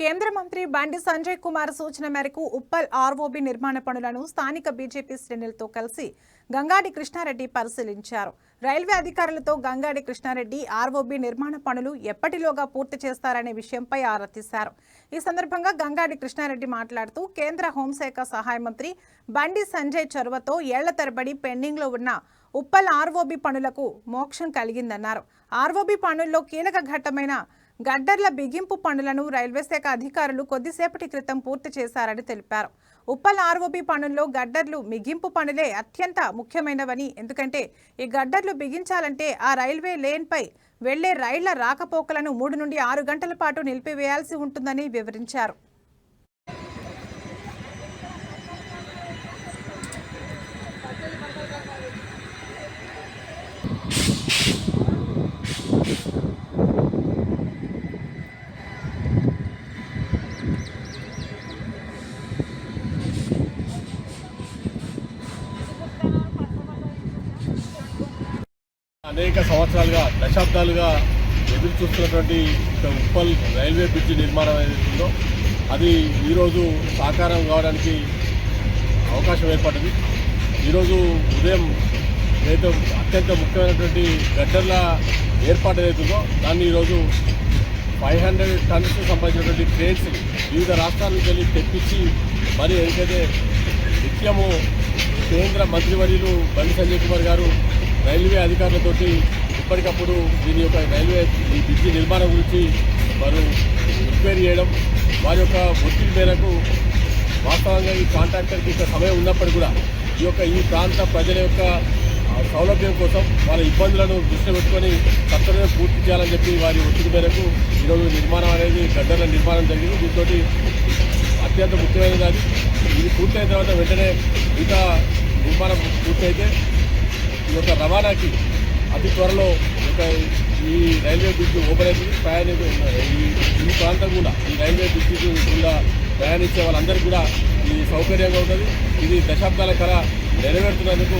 కేంద్ర మంత్రి బండి సంజయ్ కుమార్ సూచన మేరకు ఉప్పల్ ఆర్ఓబి నిర్మాణ పనులను స్థానిక బీజేపీ శ్రేణులతో కలిసి గంగాడి కృష్ణారెడ్డి పరిశీలించారు. రైల్వే అధికారులతో గంగాడి కృష్ణారెడ్డి ఆర్ఓబి నిర్మాణ పనులు ఎప్పటిలోగా పూర్తి చేస్తారనే విషయంపై ఆరా తీశారు. ఈ సందర్భంగా గంగాడి కృష్ణారెడ్డి మాట్లాడుతూ కేంద్ర హోంశాఖ సహాయ మంత్రి బండి సంజయ్ చొరవతో ఏళ్ళ తరబడి పెండింగ్లో ఉన్న ఉప్పల్ ఆర్ఓబి పనులకు మోక్షం కలిగిందన్నారు. ఆర్ఓబి పనుల్లో కీలక ఘట్టమైన గడ్డర్ల బిగింపు పనులను రైల్వే శాఖ అధికారులు కొద్దిసేపటి క్రితం పూర్తి చేశారని తెలిపారు. ఉప్పల్ ఆర్ఓబి పనుల్లో గడ్డర్లు మిగింపు పనులే అత్యంత ముఖ్యమైనవని ఎందుకంటే ఈ గడ్డర్లు బిగించాలంటే ఆ రైల్వే లేన్పై వెళ్ళే రైళ్ళ రాకపోకలను మూడు నుండి ఆరు గంటల పాటు నిలిపివేయాల్సి ఉంటుందని వివరించారు. అనేక సంవత్సరాలుగా దశాబ్దాలుగా ఎదురు చూస్తున్నటువంటి ఉప్పల్ రైల్వే బ్రిడ్జి నిర్మాణం అనేది ఉందో అది ఈరోజు సాకారం కావడానికి అవకాశం ఏర్పడింది. ఈరోజు ఉదయం ఏదైతే అత్యంత ముఖ్యమైనటువంటి గడ్డర్ల ఏర్పాటు ఏదైతుందో దాన్ని ఈరోజు ఫైవ్ హండ్రెడ్ టన్స్ సంబంధించినటువంటి ట్రేన్స్ వివిధ రాష్ట్రాల నుంచి వెళ్ళి తెప్పించి మరి ఏదైతే నిత్యము కేంద్ర మంత్రివర్యులు బండి సంజయ్ కుమార్ గారు రైల్వే అధికారులతోటి ఇప్పటికప్పుడు దీని యొక్క రైల్వే ఈ బ్రిడ్జి నిర్మాణం గురించి వారు ఎంక్వైరీ చేయడం వారి యొక్క ఒత్తిడి మేరకు వాస్తవంగా ఈ కాంట్రాక్టర్కి ఇంకా సమయం ఉన్నప్పటికీ కూడా ఈ యొక్క ఈ ప్రాంత ప్రజల యొక్క సౌలభ్యం కోసం వాళ్ళ ఇబ్బందులను దృష్టిలో పెట్టుకొని తక్షణమే పూర్తి చేయాలని చెప్పి వారి ఒత్తిడి మేరకు ఈరోజు నిర్మాణం అనేది గడ్డల నిర్మాణం జరిగింది. దీంతో అత్యంత ముఖ్యమైనది అది. ఇది పూర్తయిన తర్వాత వెంటనే ఇంకా నిర్మాణం పూర్తయితే ఈ యొక్క రవాణాకి అతి త్వరలో ఒక ఈ రైల్వే బ్రిడ్జ్ ఓపెన్ అయిపోయింది ప్రయాణికులు ఈ ఈ ప్రాంతం కూడా ఈ రైల్వే బ్రిడ్జ్ గుండా ప్రయాణించే వాళ్ళందరికీ కూడా ఇది సౌకర్యంగా ఉంటుంది ఇది దశాబ్దాల కళ నెరవేరుతున్నందుకు